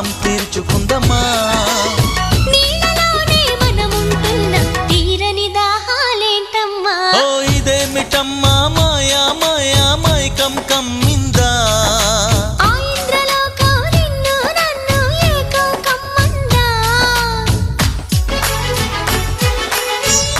దాహం తీర్చుకుందమా?